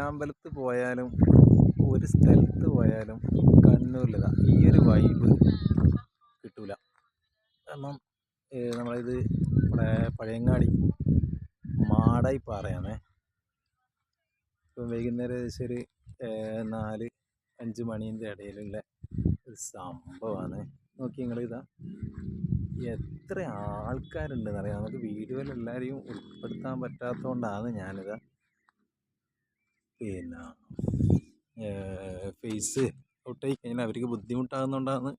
പയ്യാമ്പലത്ത് പോയാലും ഒരു സ്ഥലത്ത് പോയാലും കണ്ണൂരിലിതാ. ഈ ഒരു വൈബ് കിട്ടൂല. കാരണം നമ്മളിത് നമ്മുടെ പഴയങ്ങാടി മാടായി പാറയാണ്. ഇപ്പം വൈകുന്നേരം ഏകദേശം ഒരു നാല് അഞ്ച് മണീന്റെ ഇടയിലുള്ള ഒരു സംഭവമാണ് നോക്കി ഇതാ. എത്ര ആൾക്കാരുണ്ടെന്ന് അറിയാം നമുക്ക് വീഡിയോയിൽ എല്ലാവരെയും ഉൾപ്പെടുത്താൻ പറ്റാത്തതുകൊണ്ടാണ് ഞാനിതാ പിന്നെ ഫേസ് ഔട്ടായി കഴിഞ്ഞാൽ അവർക്ക് ബുദ്ധിമുട്ടാകുന്നതുകൊണ്ടാണ്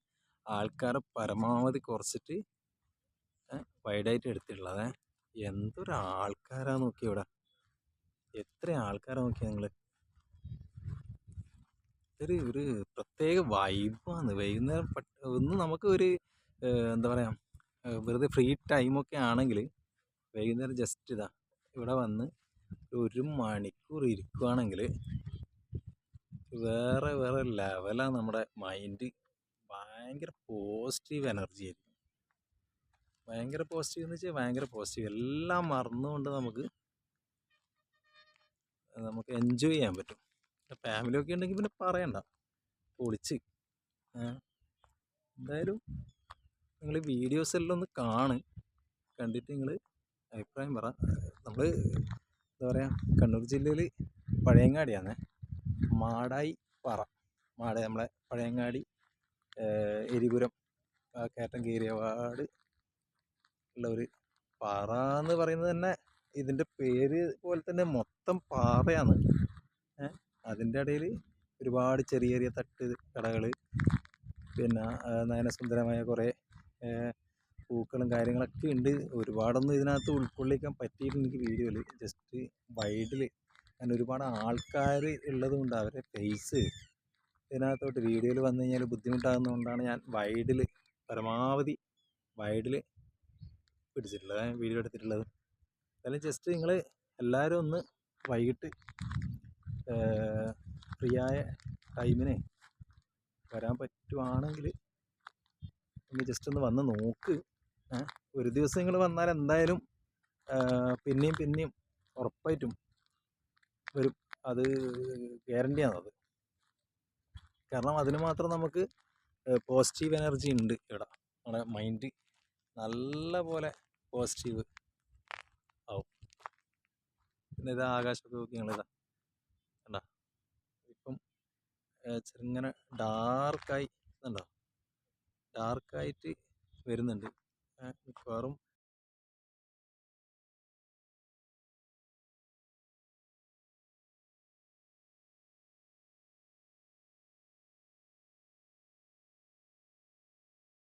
ആൾക്കാരെ പരമാവധി കുറച്ചിട്ട് വൈഡായിട്ട് എടുത്തിട്ടുള്ളത്. എന്തൊരു ആൾക്കാരാ നോക്കി ഇവിടെ. എത്ര ആൾക്കാരാ നോക്കിയ നിങ്ങൾ ഒരു ഒരു പ്രത്യേക വൈബാണ് വൈകുന്നേരം ഒന്ന് നമുക്ക് ഒരു എന്താ പറയുക വെറുതെ ഫ്രീ ടൈമൊക്കെ ആണെങ്കിൽ വൈകുന്നേരം ജസ്റ്റ് ഇതാ ഇവിടെ വന്ന് ഒരു മണിക്കൂർ ഇരിക്കുവാണെങ്കിൽ വേറെ വേറെ ലെവലാണ് നമ്മുടെ മൈൻഡ്. ഭയങ്കര പോസിറ്റീവ് എനർജി ആയിരിക്കും. ഭയങ്കര പോസിറ്റീവ് എന്ന് വെച്ചാൽ ഭയങ്കര പോസിറ്റീവ്. എല്ലാം മറന്നുകൊണ്ട് നമുക്ക് നമുക്ക് എൻജോയ് ചെയ്യാൻ പറ്റും. ഫാമിലി ഒക്കെ ഉണ്ടെങ്കിൽ പിന്നെ പറയണ്ട. പൊളിച്ച്. എന്തായാലും നിങ്ങൾ വീഡിയോസ് എല്ലാം ഒന്ന് കാണ്. കണ്ടിട്ട് നിങ്ങൾ അഭിപ്രായം പറ. നമ്മൾ എന്താ പറയുക കണ്ണൂർ ജില്ലയിൽ പഴയങ്ങാടിയാണ് മാടായി പാറ. മാടായി നമ്മളെ പഴയങ്ങാടി എരിപുരം കയറ്റം കയറിയപാട് ഉള്ള ഒരു പാറ എന്ന് പറയുന്നത് തന്നെ ഇതിന്റെ പേര് പോലെ തന്നെ മൊത്തം പാറയാണ്. അതിന്റെ ഇടയിൽ ഒരുപാട് ചെറിയ ചെറിയ തട്ട് കടകൾ പിന്നെ നയനസുന്ദരമായ കുറേ പൂക്കളും കാര്യങ്ങളൊക്കെ ഉണ്ട്. ഒരുപാടൊന്നും ഇതിനകത്ത് ഉൾക്കൊള്ളിക്കാൻ പറ്റിയിട്ടില്ല എനിക്ക് വീഡിയോയിൽ. ജസ്റ്റ് വൈഡിൽ അങ്ങനെ ഒരുപാട് ആൾക്കാർ ഉള്ളത് കൊണ്ട് അവരെ ഫേസ് ഇതിനകത്തോട്ട് വീഡിയോയിൽ വന്നു കഴിഞ്ഞാൽ ബുദ്ധിമുട്ടാകുന്നതുകൊണ്ടാണ് ഞാൻ വൈഡിൽ പരമാവധി വൈഡിൽ പിടിച്ചിട്ടുള്ളത്. വീഡിയോ എടുത്തിട്ടുള്ളത്. എന്തായാലും ജസ്റ്റ് നിങ്ങൾ എല്ലാവരും ഒന്ന് വൈകിട്ട് ഫ്രീ ആയ ടൈമിന് വരാൻ പറ്റുവാണെങ്കിൽ ഒന്ന് ജസ്റ്റ് ഒന്ന് വന്ന് നോക്ക്? ഒരു ദിവസം നിങ്ങൾ വന്നാൽ എന്തായാലും പിന്നെയും പിന്നെയും ഉറപ്പായിട്ടും വരും. അത് ഗ്യാരണ്ടിയാണത്. കാരണം അതിന് മാത്രം നമുക്ക് പോസിറ്റീവ് എനർജി ഉണ്ട് ഇവിടെ. നമ്മുടെ മൈൻഡ് നല്ല പോലെ പോസിറ്റീവ് ആവും. പിന്നെ ഇത് ആകാശമൊക്കെ നോക്കി ഞങ്ങളിതാ കണ്ട? ഇപ്പം ചെറുങ്ങനെ ഡാർക്കായി കണ്ടോ? ഡാർക്കായിട്ട് വരുന്നുണ്ട്. മിക്കവാറും